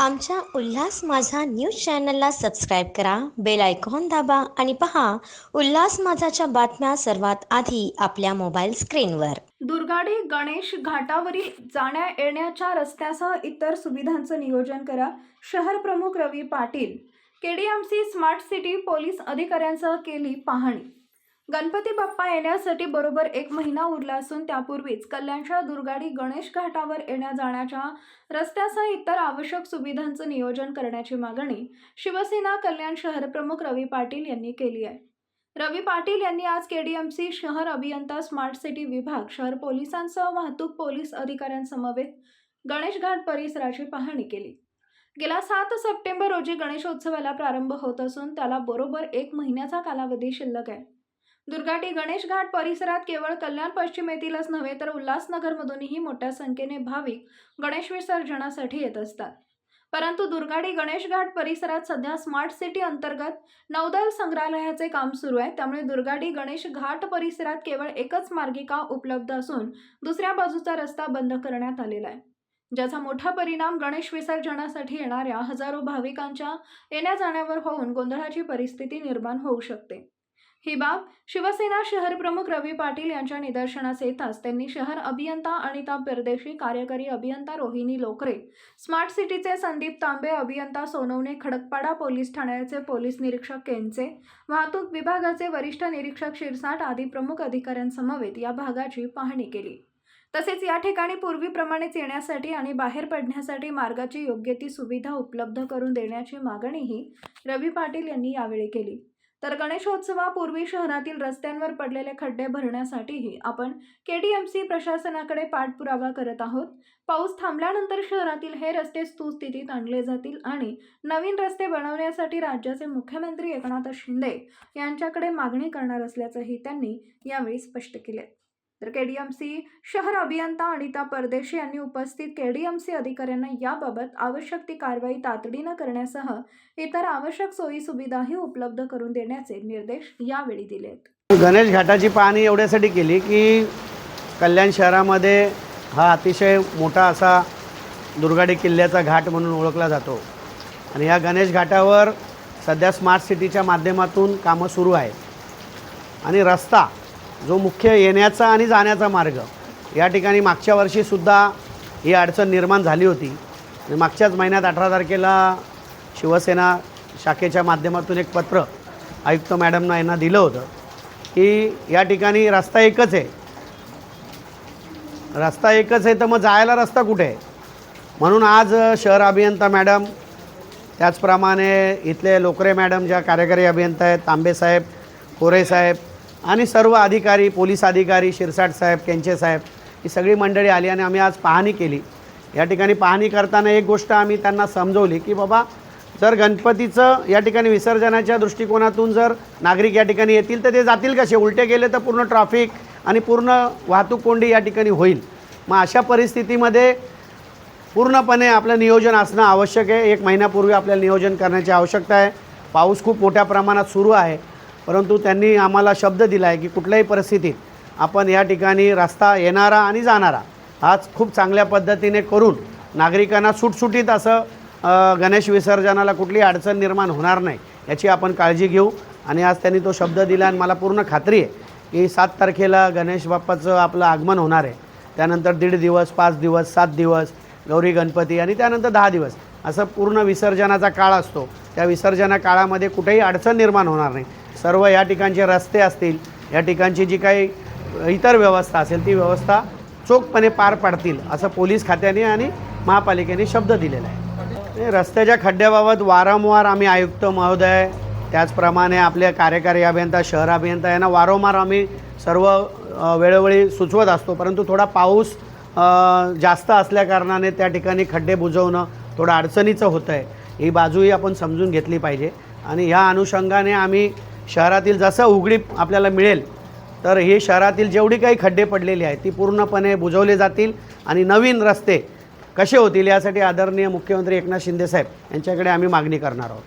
आमच्या उल्हास माझा न्यूज चॅनलला सबस्क्राईब करा बेल आयकॉन दाबा आणि पहा उल्हास माझाच्या बातम्या सर्वात आधी आपल्या मोबाईल स्क्रीनवर. दुर्गाडी गणेश घाटावरील जाण्या येण्याच्या रस्त्यासह इतर सुविधांचं नियोजन करा शहर प्रमुख Ravi Patil. KDMC smart city police अधिकाऱ्यांसह केली पाहणी. गणपती बाप्पा येण्यासाठी बरोबर एक महिना उरला असून त्यापूर्वीच कल्याणच्या दुर्गाडी गणेश घाटावर येण्या जाण्याच्या रस्त्यासह इतर आवश्यक सुविधांचं नियोजन करण्याची मागणी शिवसेना कल्याण शहर प्रमुख रवी पाटील यांनी केली आहे. रवी पाटील यांनी आज केडीएमसी शहर अभियंता स्मार्ट सिटी विभाग शहर पोलिसांसह वाहतूक पोलीस अधिकाऱ्यांसमवेत गणेश घाट परिसराची पाहणी केली. गेल्या सात सप्टेंबर रोजी गणेशोत्सवाला प्रारंभ होत असून त्याला बरोबर एक महिन्याचा कालावधी शिल्लक आहे. दुर्गाटी गणेश घाट परिसरात केवळ कल्याण पश्चिमेतीलच नव्हे तर उल्हासनगरमधूनही मोठ्या संख्येने भाविक गणेश विसर्जनासाठी येत असतात. परंतु दुर्गाडी गणेश घाट परिसरात सध्या स्मार्ट सिटी अंतर्गत नौदल संग्रहालयाचे काम सुरू आहे. त्यामुळे दुर्गाडी गणेश घाट परिसरात केवळ एकच मार्गिका उपलब्ध असून दुसऱ्या बाजूचा रस्ता बंद करण्यात आलेला आहे. ज्याचा मोठा परिणाम गणेश विसर्जनासाठी येणाऱ्या हजारो भाविकांच्या येण्या जाण्यावर होऊन गोंधळाची परिस्थिती निर्माण होऊ शकते. ही बाब शिवसेना शहर प्रमुख रवी पाटील यांच्या निदर्शनास येताच त्यांनी शहर अभियंता अनिता परदेशी कार्यकारी अभियंता रोहिणी लोकरे स्मार्ट सिटीचे संदीप तांबे अभियंता सोनवणे खडकपाडा पोलीस ठाण्याचे पोलीस निरीक्षक केंचे वाहतूक विभागाचे वरिष्ठ निरीक्षक शिरसाट आदी प्रमुख अधिकाऱ्यांसमवेत या भागाची पाहणी केली. तसेच या ठिकाणी पूर्वीप्रमाणेच येण्यासाठी आणि बाहेर पडण्यासाठी मार्गाची योग्य ती सुविधा उपलब्ध करून देण्याची मागणीही रवी पाटील यांनी यावेळी केली. तर गणेशोत्सवापूर्वी शहरातील रस्त्यांवर पडलेले खड्डे भरण्यासाठीही आपण केडीएमसी प्रशासनाकडे पाठपुरावा करत आहोत. पाऊस थांबल्यानंतर शहरातील हे रस्ते सुस्थितीत आणले जातील आणि नवीन रस्ते बनवण्यासाठी राज्याचे मुख्यमंत्री एकनाथ शिंदे यांच्याकडे मागणी करणार असल्याचंही त्यांनी यावेळी स्पष्ट केले. तर केडीएमसी शहर अभियंता अनिता परदेशी यांनी उपस्थित केडीएमसी अधिकाऱ्यांना याबाबत आवश्यक ती कारवाई तातडीनं करण्यासह इतर आवश्यक सोयी सुविधाही उपलब्ध करून देण्याचे निर्देश यावेळी दिलेत. गणेश घाटाची पाहणी एवढ्यासाठी केली की कल्याण शहरामध्ये हा अतिशय मोठा असा दुर्गाडी किल्ल्याचा घाट म्हणून ओळखला जातो. आणि या गणेश घाटावर सध्या स्मार्ट सिटीच्या माध्यमातून कामं सुरू आहेत. आणि रस्ता जो मुख्य येण्याचा आणि जाण्याचा मार्ग. या ठिकाणी मागच्या वर्षीसुद्धा ही अडचण निर्माण झाली होती. आणि मागच्याच महिन्यात अठरा तारखेला शिवसेना शाखेच्या माध्यमातून एक पत्र आयुक्त मॅडमना यांना दिलं होतं की या ठिकाणी रस्ता एकच आहे. रस्ता एकच आहे तर मग जायला रस्ता कुठे आहे? म्हणून आज शहर अभियंता मॅडम त्याचप्रमाणे इथले लोकरे मॅडम ज्या कार्यकारी अभियंता आहेत तांबे साहेब कोरे साहेब आणि सर्व अधिकारी पोलीस अधिकारी शिरसाट साहेब केंचे साहेब ही सगळी मंडळी आली आणि आम्ही आज पाहणी केली. या ठिकाणी पाहणी करताना एक गोष्ट आम्ही त्यांना समजवली की बाबा जर गणपतीचं या ठिकाणी विसर्जनाच्या दृष्टिकोनातून जर नागरिक या ठिकाणी येतील तर ते जातील कसे? उलटे गेले तर पूर्ण ट्रॅफिक आणि पूर्ण वाहतूक कोंडी या ठिकाणी होईल. मग अशा परिस्थितीमध्ये पूर्णपणे आपलं नियोजन असणं आवश्यक आहे. एक महिन्यापूर्वी आपल्याला नियोजन करण्याची आवश्यकता आहे. पाऊस खूप मोठ्या प्रमाणात सुरू आहे. परंतु त्यांनी आम्हाला शब्द दिला आहे की कुठल्याही परिस्थितीत आपण या ठिकाणी रस्ता येणारा आणि जाणारा हाच खूप चांगल्या पद्धतीने करून नागरिकांना सुटसुटीत असं गणेश विसर्जनाला कुठली अडचण निर्माण होणार नाही याची आपण काळजी घेऊ. आणि आज त्यांनी तो शब्द दिला आणि मला पूर्ण खात्री आहे की सात तारखेला गणेश बाप्पाचं आपलं आगमन होणार आहे. त्यानंतर दीड दिवस पाच दिवस सात दिवस गौरी गणपती आणि त्यानंतर दहा दिवस. असं पूर्ण विसर्जनाचा काळ असतो. त्या विसर्जना काळामध्ये कुठेही अडचण निर्माण होणार नाही. सर्व या ठिकाणचे रस्ते असतील या ठिकाणची जी काही इतर व्यवस्था असेल ती व्यवस्था चोखपणे पार पाडतील असं पोलीस खात्याने आणि महापालिकेने शब्द दिलेला आहे. हे रस्त्याच्या खड्ड्याबाबत वारंवार आम्ही आयुक्त महोदय त्याचप्रमाणे आपले कार्यकारी अभियंता शहर अभियंता यांना वारंवार आम्ही सर्व वेळोवेळी सुचवत असतो. परंतु थोडा पाऊस जास्त असल्याकारणाने त्या ठिकाणी खड्डे बुजवणं थोडं अडचणीचं होतं आहे ही बाजूही आपण समजून घेतली पाहिजे. आणि ह्या अनुषंगाने आम्ही शहरातील जसं उघडीप आपल्याला मिळेल तर हे शहरातील जेवढी काही खड्डे पडलेली आहेत ती पूर्णपणे बुजवले जातील आणि नवीन रस्ते कसे होतील यासाठी आदरणीय मुख्यमंत्री एकनाथ शिंदेसाहेब यांच्याकडे आम्ही मागणी करणार आहोत.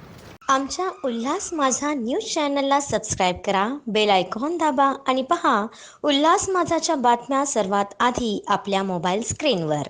आमच्या उल्हास माझा न्यूज चॅनलला सबस्क्राईब करा बेल आयकॉन दाबा आणि पहा उल्हास माझाच्या बातम्या सर्वात आधी आपल्या मोबाईल स्क्रीनवर.